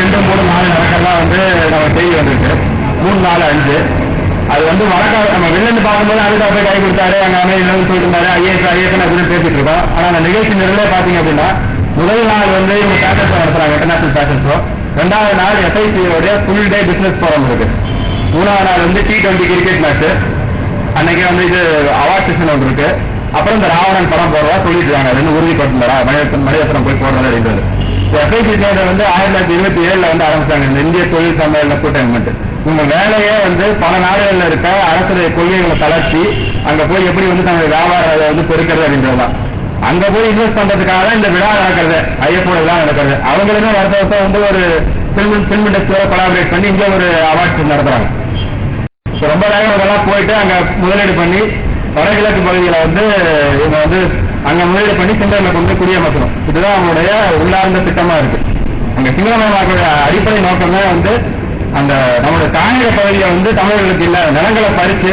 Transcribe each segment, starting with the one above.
ரெண்டு மூணு நாலு நடக்கலாம் வந்து நம்ம செய்தி வந்திருக்கு. மூணு நாலு அஞ்சு. அது வந்து வழக்காக நம்ம வெளில பார்க்கும்போது அதுக்கு போய் கை கொடுத்தாரு அங்க அமைதியில் சொல்லிட்டு இருந்தாரு ஐஏஎஸ் ஐஎஸ் அப்படின்னு பேசிட்டு இருக்கோம். ஆனா அந்த நிகழ்ச்சி நிறைய பாத்தீங்க அப்படின்னா முதல் நாள் வந்து இவங்க பேக்கர்ஸ் நடத்துறாங்க இன்டர்நேஷனல் பேக்கர்ஸ் ரெண்டாவது நாள் SIC full day business forum இருக்கு. மூணாவது நாள் வந்து டி டுவெண்ட்டி கிரிக்கெட் மேட்ச் அன்னைக்கு வந்து இது அவார்ட் செஷன் ஒன்று இருக்கு. அப்புறம் இந்த ராவணன் படம் போடுறதா சொல்லிட்டு இருக்காங்க. அது வந்து உறுதிப்படுத்தினாரா மணிரத்னம் மணிரத்னம் போய் போடுறது அப்படின்றது. எஸ்ஐசி தேர்தல் வந்து ஆயிரத்தி தொள்ளாயிரத்தி இருபத்தி ஏழுல வந்து ஆரம்பிச்சாங்க. இந்த இந்திய தொழில் சம்மேளன கூட்டமைப்பு உங்க வேலையே வந்து பல நாடுகள்ல இருக்க அரசுடைய கொள்கைகளை தளர்த்தி அங்க போய் எப்படி வந்து தங்களுடைய வியாபாரத்தை வந்து பெருக்கிறது அப்படின்றதுதான். அங்க போய் இன்வெஸ்ட் பண்றதுக்காக தான் இந்த விழா நடக்கிறது. ஐஎஃப்ஓ விழா நடக்கிறது. அவங்களுமே வருஷ வருஷம் வந்து ஒரு பிலிம் பிலிம் இண்டஸ்ட்ரியோட கொலாபரேட் பண்ணி இங்க ஒரு அவார்ட்ஸ் நடத்துறாங்க. ரொம்ப நேரம் இதெல்லாம் போயிட்டு அங்க முதலீடு பண்ணி வடகிழக்கு பகுதியில வந்து இவங்க வந்து அங்க முதலீடு பண்ணி சிங்களங்களை கொண்டு குடியமர்த்தணும் இதுதான் அவங்களுடைய உள்ளார்ந்த திட்டமா இருக்கு. அங்க சிங்களமயமாக்குற அடிப்படை நோக்கம் வந்து அந்த நம்மளுடைய தாயக பகுதியை வந்து தமிழர்களுக்கு இல்ல நிலங்களை பறிச்சு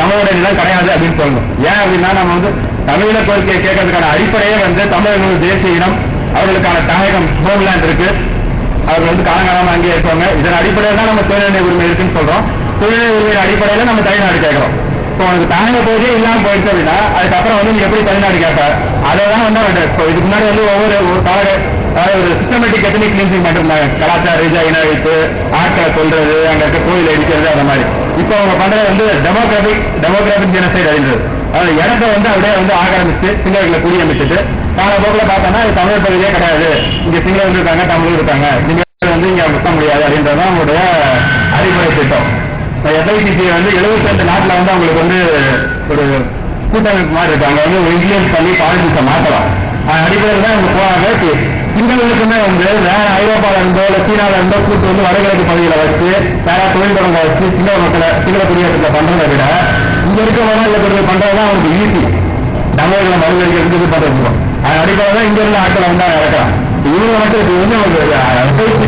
தமிழுடைய நிலம் கிடையாது அப்படின்னு சொல்லணும். ஏன் அப்படின்னா நம்ம வந்து தமிழ கோரிக்கையை கேட்கறதுக்கான அடிப்படையே வந்து தமிழர்கள் தேசிய இனம் அவர்களுக்கான தாயகம் ஹோம்லேண்ட் இருக்கு. அவர்கள் வந்து காலங்காலமா அங்கேயே இருப்பாங்க. இதன் அடிப்படையில் தான் நம்ம தொழில்நிலை உரிமை இருக்குன்னு சொல்றோம். தொழில்நிலை உரிமை அடிப்படையில நம்ம தமிழ்நாடு கேட்கிறோம். இப்போ உனக்கு தாங்க போதே இல்லாம போயிடுச்சு அப்படின்னா அதுக்கப்புறம் வந்து நீ எப்படி தமிழ்நாடு கேட்ப? அதை தான் வந்து அவன் இப்போ இதுக்கு முன்னாடி வந்து ஒவ்வொரு ஒரு கால ஒரு சிஸ்டமேட்டிக் எத்தனிக் கிளீன்சிங் பண்ணிருந்தாங்க கலாச்சார ஜாயினா இன ஆட்டை ஆட்களை கொள்றது அங்க இருக்க கோயில் அடிக்கிறது அந்த மாதிரி. இப்போ அவங்க பண்றது வந்து டெமோகிராபிக் டெமோகிராபிக் ஜெனசைட் அப்படின்றது அது இடத்த வந்து அப்படியே வந்து ஆக்கிரமிச்சு சிங்களர்களை குடியமைச்சிட்டு காலப்போக்கில் பார்த்தோம்னா இது தமிழ் பகுதியே கிடையாது. இங்க சிங்களர் இருக்காங்க தமிழ் இருக்காங்க. சிங்களர் வந்து இங்க முத்த முடியாது அப்படின்றதான் அவங்களுடைய அறிவுரை திட்டம். எஸ்ஐசிசி வந்து 72 நாட்டில் வந்து அவங்களுக்கு வந்து ஒரு கூட்டமைப்பு மாதிரி இருக்கு. அங்கே வந்து ஒரு இன்ஃபுளுன்ஸ் பண்ணி பாலிடிக்ஸை மாற்றலாம் அதன் அடிப்படையில் தான் இவங்க போறாங்க. சிங்களுக்குமே வந்து வேற ஐரோப்பால இருந்தோ இல்ல சீனால இருந்தோ கூட்டு வந்து வடகிழக்கு பகுதியில வச்சு வேற தொழில் தொடங்க வச்சு சிங்கள மக்களை சிங்கள குடியேற்றத்தை பண்றதை விட இங்க இருக்க வடகிழக்கு பண்றதுதான் அவங்களுக்கு ஈஸி தமிழர்களை மறுதளிக்கிறது இது பண்றது அதன் அடிப்படையில் தான் இங்க இருந்த ஆட்களை வந்து இறக்கலாம் இவங்க மட்டும் வந்து அவங்க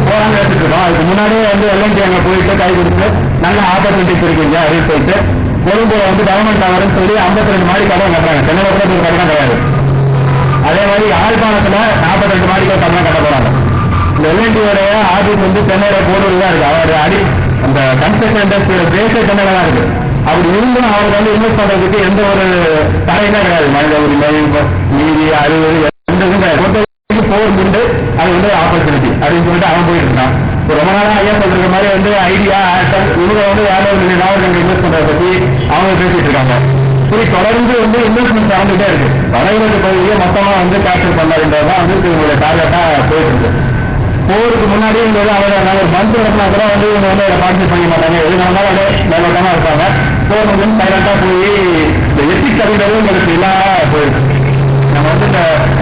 போறாங்க எடுத்துட்டு அதுக்கு முன்னாடியே வந்து எல்என்டி அங்க போயிட்டு கை கொடுத்து நல்ல ஆப்பர்ச்சுனிட்டிஸ் இருக்குங்க அப்படின்னு சொல்லிட்டு கொழும்புல வந்து கவர்மெண்ட் டவர்னு சொல்லி 52 ரெண்டு மாடி கதவை கட்டுறாங்க. சென்னையில கூட ஒரு கிடையாது அதே. மாதிரி யாழ்ப்பாணத்துல 42 ரெண்டு மாடிக்கு கட்டணம் கட்ட போறாங்க. இந்த எல்என்டியோடைய ஆபீஸ் வந்து சென்னையில போடுறது தான் இருக்கு. அவர் அடி அந்த கன்ஸ்ட்ரக்ஷன் இண்டஸ்ட்ரியோட பேஸே சென்னையில தான் இருக்கு. அப்படி இருந்தும் அவருக்கு வந்து இன்வெஸ்ட் பண்றதுக்கு எந்த ஒரு தடையுமே கிடையாது. மனித உரிமை நீதி அறிவு எந்த இதுவும். கிடையாது பொறுத்தவரைக்கும் உண்டு அது வந்து ஆப்பர்ச்சுனிட்டி அப்படின்னு சொல்லிட்டு அவன் போயிட்டு இப்போ ரொம்ப நாளா ஐயா சொல்ற மாதிரி வந்து ஐடியா ஆக்டர் இவங்க வந்து வேற ஒரு நாவல் இன்வெஸ்ட் பண்றதை பத்தி அவங்க பேசிட்டு இருக்காங்க. சரி தொடர்ந்து வந்து இன்வெஸ்ட்மெண்ட் நடந்துட்டே இருக்கு. வடகிழக்கு பகுதியை மொத்தமா வந்து கேப்சர் பண்ணாருன்றதுதான் வந்து இவங்களுடைய டார்கெட்டா போயிட்டு இருக்கு. போருக்கு முன்னாடியே இந்த வந்து நாங்கள் ஒரு மந்த் நடத்தினா கூட வந்து இவங்க வந்து அதை பார்ட்டிசிபேட் பண்ண மாட்டாங்க. எது நடந்தாலும் அப்படியே மேலோட்டமா இருப்பாங்க. போர் வந்து சைலண்டா போய் இந்த எத்திக்ஸ் அப்படின்றது உங்களுக்கு இல்லாம போயிருக்கு. நம்ம வந்து இந்த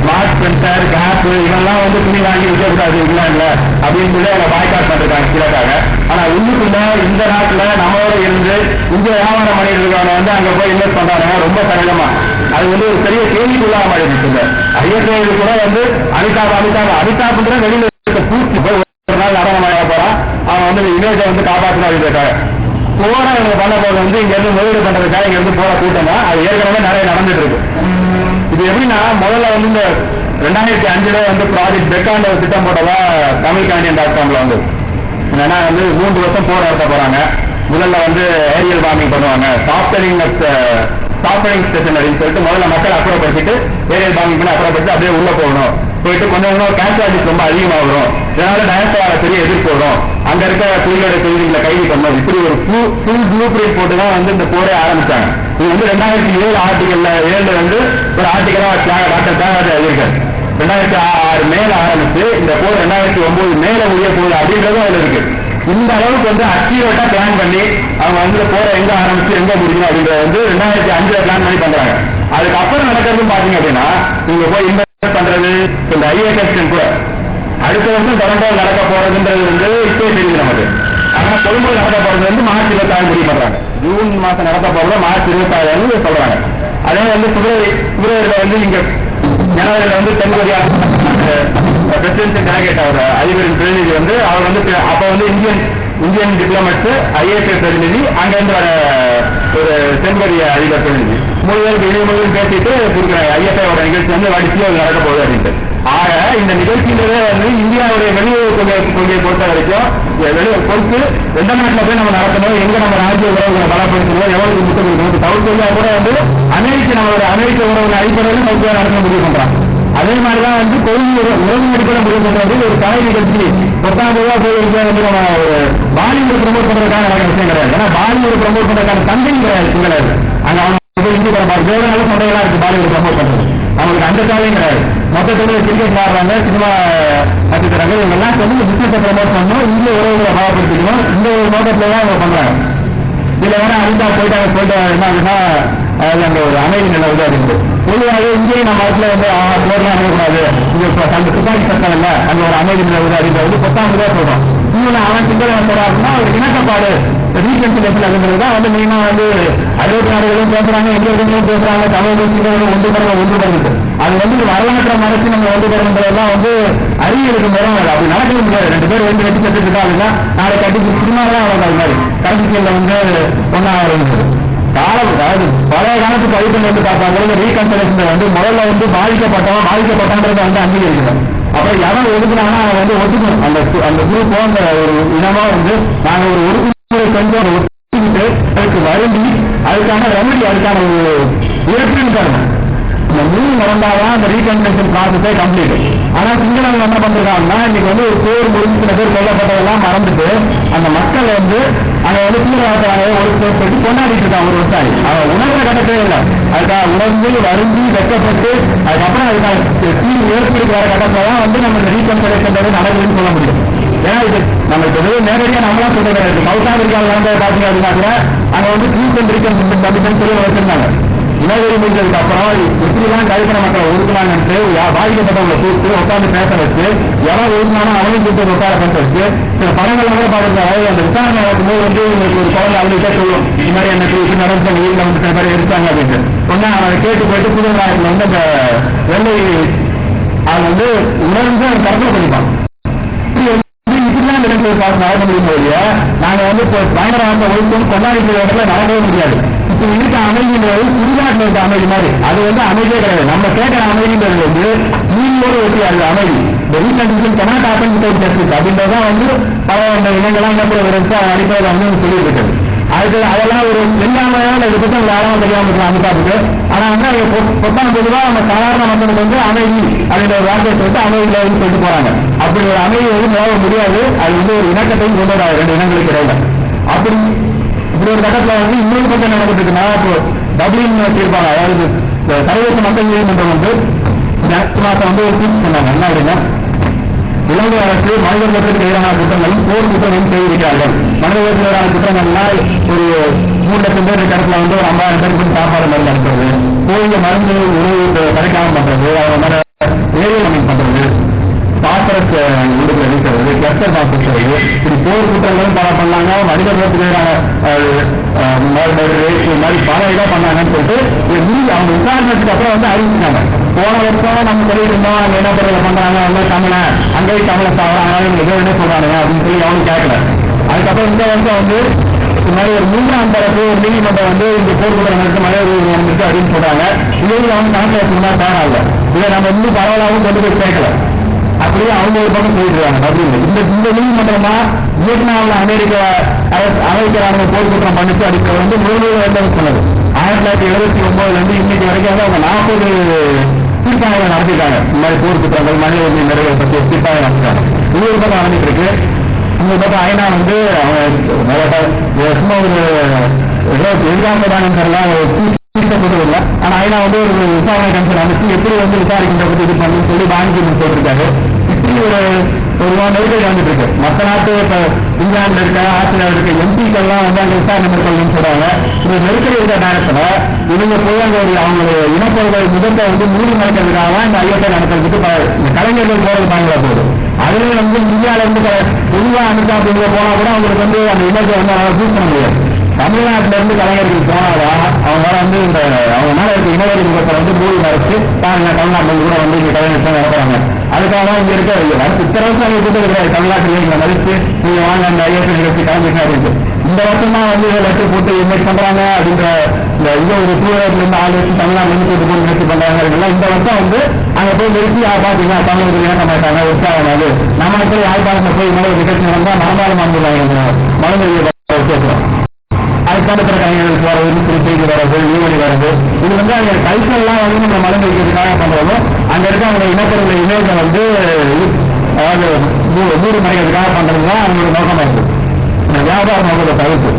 மார்க் சென்டர் கேப் இதெல்லாம் வந்து துணி வாங்கி விற்கக்கூடாது இல்லை அப்படின்னு சொல்லி அவங்க பாய்காட் பண்ணிருக்காங்க கீழக்காக. ஆனா உள்ளுக்குள்ள இந்த நாட்டுல நம்மளோட இருந்து இங்க வியாபாரம் பண்ணிட்டு இருக்கவங்க வந்து அங்க போய் இன்வெஸ்ட் பண்றாங்க. ரொம்ப கடினமா அது வந்து ஒரு பெரிய கேள்விக்குள்ளாக மாறிடுச்சு ஐஎஸ்ஐ கூட வந்து அமிதாப் அமிதாப் அமிதாப்ன்ற வெளியில இருக்க பூச்சி போய் ஒரு நாள் நடனமாக போறான். அவன் வந்து இமேஜை வந்து காப்பாற்றணும் அப்படின்றக்காக போற இவங்க பண்ண போது வந்து இங்க இருந்து முதலீடு பண்றதுக்காக இங்க இருந்து போற கூட்டம் அது ஏற்கனவே நிறைய நடந்துட்டு இருக்கு. இது எப்படின்னா முதல்ல வந்து இந்த ரெண்டாயிரத்தி அஞ்சுல வந்து ப்ராஜெக்ட் பெக்காண்ட ஒரு திட்டம் போட்டதா தமிழ் காண்டியன் டாட் காம்ல வந்து. என்னன்னா வந்து மூன்று வருஷம் போர் நடத்த போறாங்க. முதல்ல வந்து ஏரியல் வார்மிங் பண்ணுவாங்க. சாஃப்ட்வேரிங் சாஃப்ட்வேரிங் ஸ்டேஷன் அப்படின்னு சொல்லிட்டு முதல்ல மக்கள் அப்புறப்படுத்திட்டு ஏரியல் வார்மிங் பண்ணி அப்புறப்படுத்தி அப்படியே உள்ள போகணும். போயிட்டு கொஞ்சம் கொஞ்சம் கேஷுவாலிட்டிஸ் ரொம்ப அதிகமாக வரும். இதனால டயஸ்பார பெரிய எதிர்ப்பு வரும். அங்க இருக்க புலியோட தொழில்களை கைது பண்ணணும். இப்படி ஒரு ஃபுல் ப்ளூ பிரிண்ட் போட்டு தான் வந்து இந்த போரே ஆரம்பிச்சாங்க. இது வந்து ரெண்டாயிரத்தி ஏழு ஆர்டிகல்ல ஏழுல வந்து ஒரு ஆர்டிகலா டாக்டர் தியாகராஜா எழுதியிருக்காரு. ரெண்டாயிரத்தி ஆறு மேல ஆரம்பிச்சு இந்த போர் ரெண்டாயிரத்தி ஒன்பது மேல முடிய போகுது அப்படின்றதும் அதுல இருக்கு. இந்த அளவுக்கு வந்து அக்யூரேட்டா பிளான் பண்ணி அவங்க வந்து இந்த போரை எங்க ஆரம்பிச்சு எங்க முடிக்கணும் அப்படின்றத வந்து ரெண்டாயிரத்தி அஞ்சுல பிளான் பண்ணி பண்றாங்க. அதுக்கப்புறம் நடக்கிறது பாத்தீங்க அப்படின்னா நீங்க போய் இன்வெஸ்ட் பண்றது இந்த ஐஏஎஸ்டன் கூட. அடுத்த வருஷம் தொடர்ந்து நடக்க போறதுன்றது வந்து இப்பவே தெரியுது நமக்கு. ஆனா கொழும்புல நடத்த போறது வந்து மார்ச் இருபத்தாறு முடிவு பண்றாங்க. ஜூன் மாசம் நடக்க போறது மார்ச் இருபத்தாறு சொல்றாங்க. அதே வந்து பிப்ரவரி பிப்ரவரியில வந்து இங்க ஜனவரியில வந்து தென்கொரியா பிரசிடென்ட் டெலகேட் அவர் அதிபரின் பிரதிநிதி வந்து அவர் வந்து அப்ப வந்து இந்தியன் இந்தியன் டிப்ளமேட்ஸ் ஐஏஎஸ் பிரதிநிதி அங்க இருந்து வர ஒரு தென்கொரிய அதிபர் பிரதிநிதி. மூணு பேருக்கு இணைய பேசிட்டு கொடுக்குறாங்க. ஐஎஸ்ஐ நிகழ்ச்சி வந்து வடிச்சு அது நடக்க போகுது அப்படின்ட்டு. ஆக இந்த நிகழ்ச்சின்றதே வந்து இந்தியாவுடைய வெளியுறவு கொள்கை கொள்கையை பொறுத்த வரைக்கும் வெளியே பொறுத்து எந்த நாட்டில் போய் நம்ம நடத்தணும் எங்க நம்ம ராஜ்ய உறவுகளை பலப்படுத்தணும் எவ்வளவு முட்டு கொடுக்கணும் தவிர்த்து கூட வந்து அமெரிக்க நம்மளோட அமெரிக்க உறவுகள் அடிப்படையில் சவுத் நடத்த முடிவு பண்றாங்க அதே மாதிரிதான் வந்து கொள்கை உறவு அடிப்படை முடிவு பண்றது ஒரு கலை நிகழ்ச்சி பத்தாம் ரூபா கோயிலுக்கு வந்து நம்ம ஒரு பாலிவுட் ப்ரமோட் பண்றதுக்கான நடக்கிற விஷயம் கிடையாது ஏன்னா பாலிவுட் ப்ரமோட் பண்றதுக்கான தந்தை கிடையாது கிடையாது அங்க அவங்க வந்து இந்தி படம் ஜோதனால சண்டைகளா இருக்கு பாலிவுட் ப்ரமோட் பண்றது அவங்களுக்கு அந்த காலையும் கிடையாது. மொத்தத்தில் கிரிக்கெட் ஆடுறாங்க சினிமா நட்சத்திரங்கள் இவங்க எல்லாம் வந்து பிசினஸ் ப்ரமோட் பண்ணணும். இந்த உறவுகளை பாவப்படுத்திக்கணும் இந்த ஒரு நோக்கத்தில் தான் அவங்க பண்றாங்க. இதுல வேணா அனிதா போயிட்டாங்க போயிட்டு என்ன ஆகுதுன்னா அது அந்த ஒரு அமைதி நிலை வந்து அது பொதுவாக இங்கேயும் நம்ம இடத்துல வந்து போர்லாம் அமையக்கூடாது இங்க அந்த துப்பாக்கி சட்டம் இல்லை. அந்த ஒரு அமைதி நிலவு வந்து அப்படின்றது பத்தாம் தான் சொல்றோம். இன்னொன்று அவன் சிங்கள சொல்றாருன்னா ஒரு இணக்கப்பாடு. ரீகன்சிலேஷன் அப்படின்றது தான் வந்து மெயினா வந்து அறுபத்தி நாடுகளும் பேசுறாங்க எங்க இடங்களும் பேசுறாங்க தமிழ் சிங்களம் ஒன்று பரவ ஒன்று பரவுது. அது வந்து வரலாற்றை மறைச்சு நம்ம ஒன்று பரவுன்றதெல்லாம் வந்து அறிவியலுக்கு முறம் அது. அப்படி நடக்கவே முடியாது. ரெண்டு பேர் வந்து வெட்டி கட்டு இருக்காங்க நாளைக்கு கட்டி சினிமா தான் அவங்க அது மாதிரி கடைசியில் வந்து ஒன்னா இருந்தது காலம் அதாவது பழைய காலத்துக்கு அடிப்படை வந்து பார்த்தாங்க வந்து முதல்ல வந்து பாதிக்கப்பட்டவன் பாதிக்கப்பட்டான்றதை வந்து அங்கீகரிக்கணும். அப்புறம் எவன் ஒதுக்குனாங்கன்னா அவன் வந்து ஒதுக்கணும். அந்த கு- அந்த குரூப் அந்த ஒரு இனமா வந்து நாங்கள் ஒரு ஒடுக்குமுறை செஞ்சு அதை ஒத்துக்கிட்டு அதுக்கு வருந்தி அதுக்கான ரெமெடி அதுக்கான ஒரு இழப்பீடு தரணும். இந்த மூணு நடந்தாதான் அந்த ரீகன்ஸ்ட்ரக்ஷன் ப்ராசஸே கம்ப்ளீட் ஆனா சிங்களவங்க என்ன பண்றாங்கன்னா இன்னைக்கு வந்து ஒரு போர் முடிஞ்சு சில பேர் கொல்லப்பட்டதெல்லாம் மறந்துட்டு அந்த மக்கள் வந்து அங்க வந்து தீவிரவாதத்தை ஒரு கொண்டாடிட்டு இருக்கான் ஒரு விவசாயி அவன் உணர்ற கட்டத்தே இல்லை அதுக்காக உணர்ந்து வருந்தி வெட்டப்பட்டு அதுக்கப்புறம் அதுக்கான தீர்வு ஏற்படுத்தி வர கட்டத்துல தான் வந்து நம்ம இந்த ரீகன்ஸ்ட்ரக்ஷன் நடக்குதுன்னு சொல்ல முடியும். ஏன்னா இது நம்ம இப்ப நேரடியாக நம்மளாம் நம்மளா கிடையாது. சவுத் ஆப்பிரிக்காவில் நடந்ததை பாத்தீங்க அப்படின்னா கூட அங்க வந்து ட்ரூத் அண்ட் ரீகன்ஸ்ட்ரக்ஷன் சொல்லி வச்சிருந்தாங்க. உணவு முடிஞ்சதுக்கு அப்புறம் எப்படிலாம் கழிப்பின மக்களை ஒதுக்கலாங்கன்ட்டு பாதிக்கப்பட்டவங்களை கூப்பிட்டு உட்காந்து பேச வச்சு எவன் ஒதுக்கினாலும் அவனையும் கூப்பிட்டு உட்கார பேச வச்சு சில படங்கள் கூட பாருங்க அந்த விசாரணை நடக்கும்போது வந்து உங்களுக்கு ஒரு குழந்தை அவங்கள்ட்ட சொல்லும். இது மாதிரி எனக்கு இப்படி நடந்து வீட்டில் வந்து சில பேர் எடுத்தாங்க அப்படின்ட்டு சொன்னா அவனை கேட்டு போயிட்டு புது நாயத்தில் வந்து அந்த வெள்ளை அவன் வந்து உணர்ந்து அவன் கற்பனை பண்ணிப்பான். இப்படிலாம் நிலைமையை பார்த்து நடக்க முடியும் இல்லையா? நாங்க வந்து இப்போ பயங்கரவாத ஒழிப்பும் கொண்டாடி இடத்துல நடக்கவே முடியாது. இப்ப இருக்க அமைதின்றது சுடுகாட்டில் இருக்க அமைதி மாதிரி. அது வந்து அமைதியே கிடையாது. நம்ம கேட்கிற அமைதின்றது வந்து நீங்களோடு ஒட்டி அது அமைதி. இந்த கனாட் ஹேப்பன் ஜஸ்டிஸ் அப்படின்றதான் வந்து பல இனங்கள்லாம் என்ன விரைச்சு அடிப்படையில் வந்து அதுக்கு அதெல்லாம் ஒரு தெரியாமையால இதை பத்தி அவங்க யாரும் இருக்கலாம் ஆனா வந்து அவங்க பொத்தான பொதுவா நம்ம சாதாரண மக்களுக்கு வந்து அமைதி அப்படின்ற ஒரு வார்த்தையை சொல்லிட்டு அமைதியில சொல்லிட்டு போறாங்க. அப்படி ஒரு அமைதி வந்து நிலவ முடியாது. அது வந்து ஒரு இணக்கத்தையும் கொண்டு வராது ரெண்டு இனங்களுக்கு இடையில. அப்படி இப்படி ஒரு கட்டத்துல வந்து இன்னொரு பக்கம் நடந்துட்டு இருக்குன்னா இப்போ டப்ளின் வச்சிருப்பாங்க. அதாவது சர்வதேச மக்கள் நீதிமன்றம் வந்து நெக்ஸ்ட் வந்து ஒரு தீர்ப்பு சொன்னாங்க. என்ன அப்படின்னா இலங்கை அரசு மனிதர்களுக்கு எதிரான குற்றங்களும் போர் குற்றங்களும் செய்திருக்கிறார்கள். மனிதர்களுக்கு எதிரான குற்றங்கள்னா ஒரு மூணு லட்சம் பேர் இருக்க இடத்துல வந்து ஒரு ஐம்பதாயிரம் பேருக்கு சாப்பாடு மருந்து அனுப்புறது கோயில மருந்து உணவு கிடைக்காம பண்றது அவங்க மேல ஏரியல் அமைப்பு பண்றது. பாத்திரத்தை உடுப்பு அடிக்கிறது கெஸ்டர் பாத்திரம் இப்படி போர் குற்றங்களும் பல பண்ணாங்க மனித எதிரான மாதிரி பல இதாக பண்ணாங்கன்னு சொல்லிட்டு இது முடிஞ்சு அவங்க விசாரணைக்கு அப்புறம் வந்து அறிவிச்சாங்க போன வருஷம் நம்ம சொல்லிட்டு இருந்தோம் அங்க என்ன பண்ணுறது பண்றாங்க அவங்க தமிழன் அங்கேயும் தமிழை சாப்பிட்றாங்க இவங்க என்ன சொல்றாங்க அப்படின்னு சொல்லி அவனும் கேட்கல அதுக்கப்புறம் இந்த வருஷம் வந்து இந்த மாதிரி ஒரு மூன்றாம் தரப்பு ஒரு நீதிமன்றம் வந்து இந்த போர்க்குற்றம் நடந்து மழை நடந்துச்சு அப்படின்னு சொல்றாங்க இதையும் அவங்க கணக்கு வச்சுருந்தா தயாராகல இதை நம்ம இன்னும் பரவலாகவும் கொண்டு போய் சேர்க்கல. அப்படியே அவங்க ஒரு பக்கம் போயிடுறாங்க அப்படின்னு இந்த இந்த நீதிமன்றம் வியட்நாமில் அமெரிக்க அமெரிக்க ராணுவ போர்க்குற்றம் பண்ணிட்டு அதுக்கு வந்து முழுமையாக வேண்டாம் சொன்னது ஆயிரத்தி தொள்ளாயிரத்தி எழுபத்தி ஒன்பதுல இருந்து இன்னைக்கு வரைக்கும் அவங்க நாற்பது தீர்ப்பாயம் நடத்திட்டாங்க இந்த மாதிரி போர் குற்றங்கள் மனித உரிமை நிறைவேற பற்றி தீர்ப்பாயம் நடத்திட்டாங்க இது ஒரு பக்கம் நடந்துட்டு இருக்கு இந்த பக்கம் ஐநா வந்து அவங்க சும்மா ஒரு ஏதோ எதிராக தெரியல தீர்க்கப்பட்டதில்லை ஆனா ஐநா வந்து ஒரு விசாரணை கமிஷன் அமைச்சு எப்படி வந்து விசாரிக்கின்ற பத்தி இது பண்ணி சொல்லி பாங்கி போட்டிருக்காரு. இப்படி ஒரு ஒரு நெருக்கடி வந்துட்டு இருக்கு. மற்ற நாட்டு இப்ப இங்கிலாந்துல இருக்க ஆஸ்திரேலியாவில் இருக்க எம்பிக்கள்லாம் வந்து அங்க விசாரணை மேற்கொள்ளுன்னு சொல்றாங்க. இந்த நெருக்கடி இருக்க நேரத்துல இவங்க போய் அங்க ஒரு அவங்களுடைய இனப்பொருள் முதத்தை வந்து மூடி மறைக்கிறதுக்காக இந்த ஐஎஸ்ஐ நடத்துறதுக்கு இந்த கலைஞர்கள் போறது பயங்கர போகுது அதுலயும் வந்து இந்தியாவில இருந்து க- பொதுவா அமெரிக்கா அப்படிங்கிற போனா கூட அவங்களுக்கு வந்து அந்த இனத்தை வந்து அவங்களால யூஸ் பண்ண முடியாது. தமிழ்நாட்டில இருந்து கலைஞர்கள் போனாதான் அவங்க வந்து இந்த அவங்க மேல இருக்க இனவெறி முகத்தை வந்து மூடி மறைச்சு பாருங்க தமிழ்நாட்டுல கூட வந்து இங்க கலைஞர்கள் நடத்துறாங்க அதுக்காக தான் இங்க இருக்க வருஷம் இத்தனை வருஷம் அங்கே கூட்டம் கிடையாது தமிழ்நாட்டில் எங்களை மதித்து நீங்க வாங்க அந்த ஐஎஸ் நிகழ்ச்சி கிளம்பிட்டு இந்த வருஷம் தான் வந்து லட்சம் போட்டு இன்வெஸ்ட் பண்றாங்க. அப்படின்ற இந்த இது ஒரு தூரத்துல இருந்து ஆள் வச்சு தமிழ்நாடு இருந்து போட்டு போய் நிகழ்ச்சி பண்றாங்க. இந்த வருஷம் வந்து அங்க போய் நிறுத்தி யார் பாத்தீங்கன்னா தமிழர்கள் ஏற்க மாட்டாங்க. உற்சாகம் அது. நம்ம போய் யாழ்ப்பாணத்துல போய் இன்னொரு நிகழ்ச்சி நடந்தா மனமாலும் வந்துடுவாங்க மறந்து கேட்கிறோம் அதுக்கான பிற கலைஞர்கள் போறது திருப்பதி வரது. ஈவனி இது வந்து அவங்க கல்ச்சர்லாம் வந்து நம்ம மருந்து வைக்கிறதுக்காக பண்றோமோ அங்க இருக்க அவங்க இனப்பொருளை இமேஜை வந்து அதாவது மூ- மூடு மறைக்கிறதுக்காக பண்றது தான் அவங்களோட நோக்கமா இருக்கு இந்த வியாபார நோக்கத்தை தவிர்த்து.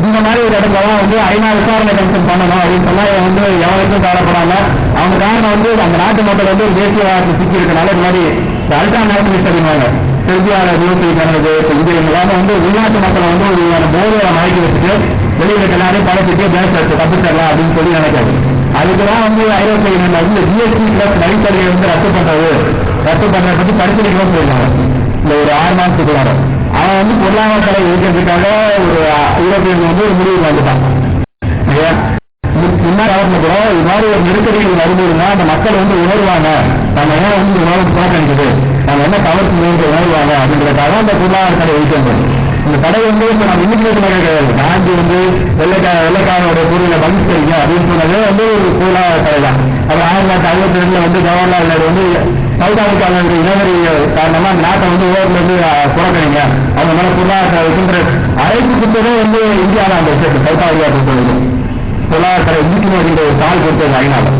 இந்த மாதிரி ஒரு இடத்துலலாம் வந்து ஐநா விசாரணை கமிஷன் பண்ணணும் அப்படின்னு சொன்னா இவன் வந்து எவருக்கும் கவலைப்படாம அவங்க காரணம் வந்து அந்த நாட்டு மக்கள் வந்து ஒரு தேசியவாதத்தை சிக்கி இருக்கனால இந்த மாதிரி அல்ட்ரா நேஷனலிஸ்ட் அப்படின்னாங்க செய்தியாளர் விரோதி கணக்கு இது எல்லாமே வந்து உள்நாட்டு மக்களை வந்து ஒரு போதையை மயக்கி வச்சுட்டு வெளியில எல்லாரையும் பழச்சிட்டு பேசுறது தப்பிச்சிடலாம் அப்படின்னு சொல்லி நினைக்காது அதுக்குதான் வந்து ஐரோப்பிய யூனியன்ல வந்து ஜிஎஸ்டி பிளஸ் வரித்தொகையை வந்து ரத்து பண்றது. ரத்து பண்றதை பத்தி பரிசீலிக்கணும் சொல்லியிருந்தாங்க இந்த ஒரு ஆறு மாதத்துக்குள்ளார. அவன் வந்து பொருளாதாரத்தை இருக்கிறதுக்காக ஒரு ஐரோப்பியன் வந்து ஒரு முடிவு வந்துட்டான். இல்லையா? முன்னாடி அவர்ல கூட இது மாதிரி ஒரு நெருக்கடிகள் வரும்போதுன்னா அந்த மக்கள் வந்து உணர்வாங்க. நம்ம ஏன் வந்து உணர்வு உணவு புறக்கணிக்குது? நம்ம என்ன தவறு செஞ்சோம்னு உணர்வாங்க அப்படின்றதுக்காக அந்த பொருளாதார கடை வைக்கிறது இந்த கடை வந்து இப்ப நம்ம இன்னைக்கு கிடையாது. காந்தி வந்து வெள்ளைக்கார வெள்ளைக்காரோட பொருளை பகிஷ்கரிங்க அப்படின்னு சொன்னதே வந்து ஒரு பொருளாதார கடை தான். அப்புறம் ஆயிரத்தி தொள்ளாயிரத்தி ஐம்பத்தி ரெண்டுல வந்து ஜவஹர்லால் நேரு வந்து சவுத் ஆப்பிரிக்காவுடைய இனவரி காரணமா அந்த நாட்டை வந்து ஓரத்துல இருந்து புறக்கணிங்க. அவங்க மேல பொருளாதார வைக்கின்ற அழைப்பு கொடுத்ததே வந்து இந்தியாவில் அந்த விஷயத்து சவுத் ஆப்பிரிக்கா பொறுத்தவரைக்கும் பொருளாதார இந்திக்கு அப்படின்ற ஒரு தாள் கொடுத்தது ஐநால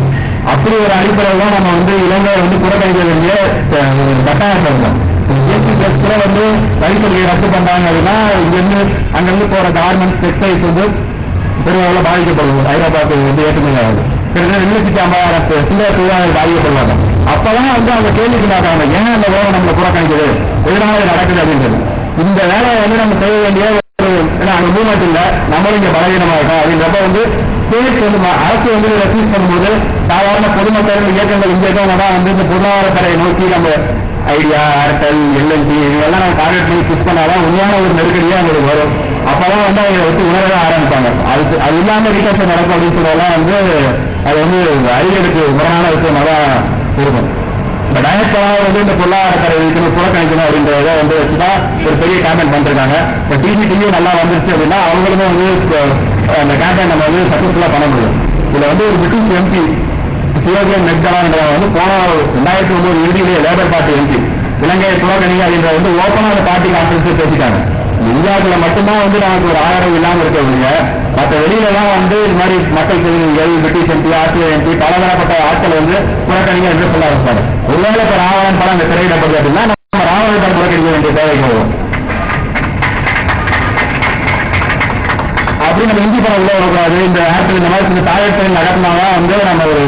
அப்படி ஒரு அடிப்படையில் தான் நம்ம வந்து இலங்கையை வந்து புறக்கணிக்க வேண்டிய கட்டாயம் ஒரு கட்டாயத்தில் இருந்தோம் வந்து வரித்தொகையை ரத்து பண்றாங்க அப்படின்னா இங்கிருந்து அங்கிருந்து போற கார்மெண்ட்ஸ் டெக்ஸ்டைல்ஸ் வந்து பெருமளவில் பாதிக்கப்படுது ஐரோப்பாவுக்கு வந்து ஏற்றுமதி ஆகுது கிட்டத்தட்ட ரெண்டு லட்சத்தி ஐம்பதாயிரம் சில தொழிலாளர்கள் பாதிக்கப்படுவாங்க. அப்பதான் வந்து அவங்க கேள்விக்கு மாட்டாங்க ஏன் அந்த வேலை நம்மளை புறக்கணிக்குது? எதனால நடக்குது அப்படின்றது. இந்த வேலையை வந்து நம்ம செய்ய வேண்டிய ஒரு ஏன்னா அங்க மூமெண்ட் இல்லை நம்மளும் இங்க பலவீனமா இருக்கோம் அப்படின்றப்ப வந்து அரசு வந்து ரெஃப்யூஸ் பண்ணும்போது சாதாரண பொதுமக்கள் இயக்கங்கள் இங்க தான் வந்து இந்த பொருளாதார நோக்கி நம்ம ஐடியா ஏர்டெல் எல்என்டி இதெல்லாம் நம்ம டார்கெட் பண்ணி புஷ் பண்ணாதான் உண்மையான ஒரு நெருக்கடியா அவங்களுக்கு வரும். அப்பதான் வந்து அவங்க வந்து உணர ஆரம்பிப்பாங்க. அதுக்கு அது இல்லாமல் ரீகன்ஷன் நடக்கும் அப்படின்னு சொல்லலாம் வந்து அது வந்து அறிவியலுக்கு முரணான விஷயமா தான் இருக்கும். இந்த வந்து இந்த பொருளாதாரத்தை வைக்கணும் புறக்கணிக்கணும் அப்படின்றத வந்து வச்சுதான் ஒரு பெரிய கேம்பெயின் பண்ணிருக்காங்க இப்போ டிவி டிவி நல்லா வந்துருச்சு அப்படின்னா அவங்களுமே வந்து அந்த கேம்பெயின் நம்ம வந்து சக்சஸ்ஃபுல்லாக பண்ண முடியும். இதுல வந்து ஒரு பிரிட்டிஷ் எம்பி சிவகன் மெக்டலான்றவங்க வந்து போன ரெண்டாயிரத்தி ஒன்பது இறுதியிலேயே லேபர் பார்ட்டி எம்பி இலங்கை புறக்கணிங்க அப்படின்ற வந்து ஓப்பனா அந்த பார்ட்டி கான்ஃபரன்ஸ் பேசிட்டாங்க. இந்தியாவுக்குள்ள மட்டும்தான் வந்து நமக்கு ஒரு ஆதரவு இல்லாமல் இருக்கவங்க. மற்ற வெளியில வந்து இது மாதிரி மக்கள் பிரதிநிதிகள் பிரிட்டிஷ் எம்பி ஆஸ்திரேலிய எம்பி பலதரப்பட்ட ஆட்கள் வந்து புறக்கணிங்க என்று சொல்ல ஆரம்பிச்சாங்க ஒருவேளை இப்ப ராவணன் படம் அந்த திரையிடப்படுது அப்படின்னா நம்ம ராவணன் படம் புறக்கணிக்க வேண்டிய தேவைக்கு வரும் அப்படி நம்ம இந்தி படம் உள்ள வரக்கூடாது. இந்த ஆட்கள் இந்த மாதிரி சில தாயத்தில் நடத்தினாதான் வந்து நம்ம ஒரு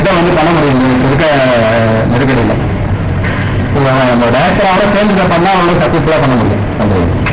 இதை வந்து பண்ண முடியும். இருக்க நெருக்கடியில் நம்ம டேரக்டரோட சேர்ந்து இதை பண்ணா அவ்வளோ சக்சஸ்ஃபுல்லாக பண்ண முடியும்.